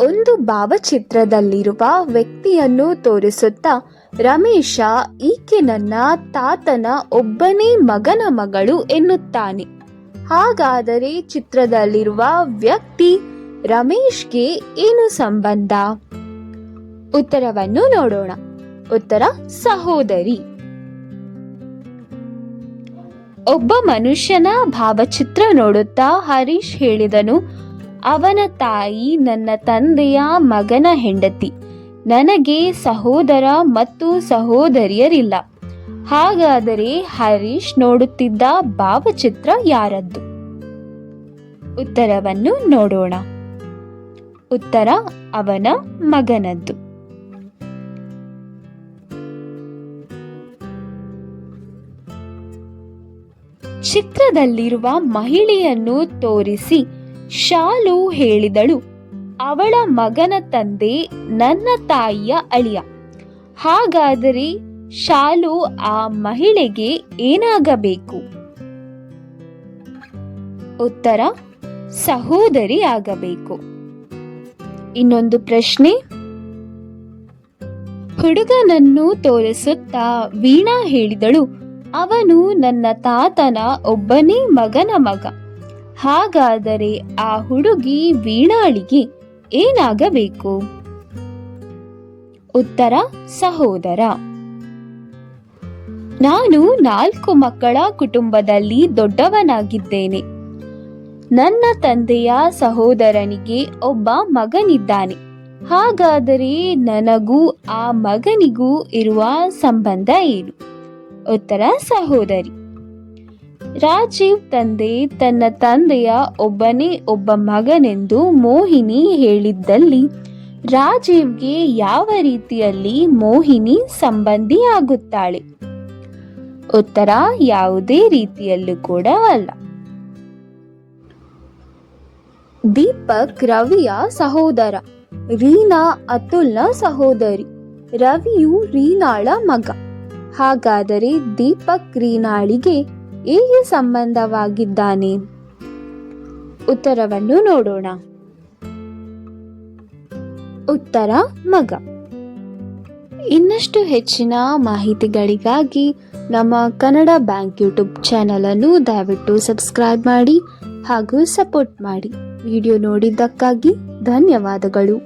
ಒಂದು ಭಾವಚಿತ್ರದಲ್ಲಿರುವ ವ್ಯಕ್ತಿಯನ್ನು ತೋರಿಸುತ್ತಾ, ರಮೇಶ, ಈಕೆ ನನ್ನ ತಾತನ ಒಬ್ಬನೇ ಮಗನ ಮಗಳು ಎನ್ನುತ್ತಾನೆ. ಹಾಗಾದರೆ ಚಿತ್ರದಲ್ಲಿರುವ ವ್ಯಕ್ತಿ ರಮೇಶ್ಗೆ ಏನು ಸಂಬಂಧ? ಉತ್ತರವನ್ನು ನೋಡೋಣ. ಉತ್ತರ, ಸಹೋದರಿ. ಒಬ್ಬ ಮನುಷ್ಯನ ಭಾವಚಿತ್ರ ನೋಡುತ್ತಾ ಹರೀಶ್ ಹೇಳಿದನು ಅವನ ತಾಯಿ ನನ್ನ ತಂದೆಯ ಮಗನ ಹೆಂಡತಿ. ನನಗೆ ಸಹೋದರ ಮತ್ತು ಸಹೋದರಿಯರಿಲ್ಲ. ಹಾಗಾದರೆ ಹರೀಶ್ ನೋಡುತ್ತಿದ್ದ ಭಾವಚಿತ್ರ ಯಾರದ್ದು? ಉತ್ತರವನ್ನು ನೋಡೋಣ. ಉತ್ತರ, ಅವನ ಮಗನದ್ದು. ಚಿತ್ರದಲ್ಲಿರುವ ಮಹಿಳೆಯನ್ನು ತೋರಿಸಿ ಶಾಲು ಹೇಳಿದಳು, ಅವಳ ಮಗನ ತಂದೆ ನನ್ನ ತಾಯಿಯ ಅಳಿಯ. ಹಾಗಾದರೆ ಶಾಲು ಆ ಮಹಿಳೆಗೆ ಏನಾಗಬೇಕು? ಉತ್ತರ, ಸಹೋದರಿ ಆಗಬೇಕು. ಇನ್ನೊಂದು ಪ್ರಶ್ನೆ, ಹುಡುಗನನ್ನು ತೋರಿಸುತ್ತಾ ವೀಣಾ ಹೇಳಿದಳು, ಅವನು ನನ್ನ ತಾತನ ಒಬ್ಬನೇ ಮಗನ ಮಗ. ಹಾಗಾದರೆ ಆ ಹುಡುಗಿ ವೀಣಾಳಿಗೆ ಏನಾಗಬೇಕು? ಉತ್ತರ, ಸಹೋದರ. ನಾನು ನಾಲ್ಕು ಮಕ್ಕಳ ಕುಟುಂಬದಲ್ಲಿ ದೊಡ್ಡವನಾಗಿದ್ದೇನೆ. ನನ್ನ ತಂದೆಯ ಸಹೋದರನಿಗೆ ಒಬ್ಬ ಮಗನಿದ್ದಾನೆ. ಹಾಗಾದರೆ ನನಗೂ ಆ ಮಗನಿಗೂ ಇರುವ ಸಂಬಂಧ ಏನು? ಉತ್ತರ, ಸಹೋದರಿ. ರಾಜೀವ್ ತಂದೆ ತನ್ನ ತಂದೆಯ ಒಬ್ಬನೇ ಒಬ್ಬ ಮಗನೆಂದು ಮೋಹಿನಿ ಹೇಳಿದ್ದಲ್ಲಿ ರಾಜೀವ್ಗೆ ಯಾವ ರೀತಿಯಲ್ಲಿ ಮೋಹಿನಿ ಸಂಬಂಧಿಯಾಗುತ್ತಾಳೆ ಉತ್ತರ ಯಾವುದೇ ರೀತಿಯಲ್ಲೂ ಕೂಡ ಅಲ್ಲ. ದೀಪಕ್ ರವಿಯ ಸಹೋದರ, ರೀನಾ ಅತುಲ್ನ ಸಹೋದರಿ, ರವಿಯು ರೀನಾಳ ಮಗ. ಹಾಗಾದರೆ ದೀಪಕ್ ರೀನಾಳಿಗೆ ಹೇಗೆ ಸಂಬಂಧವಾಗಿದ್ದಾನೆ. ಉತ್ತರವನ್ನು ನೋಡೋಣ. ಉತ್ತರ, ಮಗ. ಇನ್ನಷ್ಟು ಹೆಚ್ಚಿನ ಮಾಹಿತಿಗಳಿಗಾಗಿ ನಮ್ಮ ಕನ್ನಡ ಬ್ಯಾಂಕ್ ಯೂಟ್ಯೂಬ್ ಚಾನಲ್ ಅನ್ನು ದಯವಿಟ್ಟು ಸಬ್ಸ್ಕ್ರೈಬ್ ಮಾಡಿ ಹಾಗೂ ಸಪೋರ್ಟ್ ಮಾಡಿ. ವಿಡಿಯೋ ನೋಡಿದ್ದಕ್ಕಾಗಿ ಧನ್ಯವಾದಗಳು.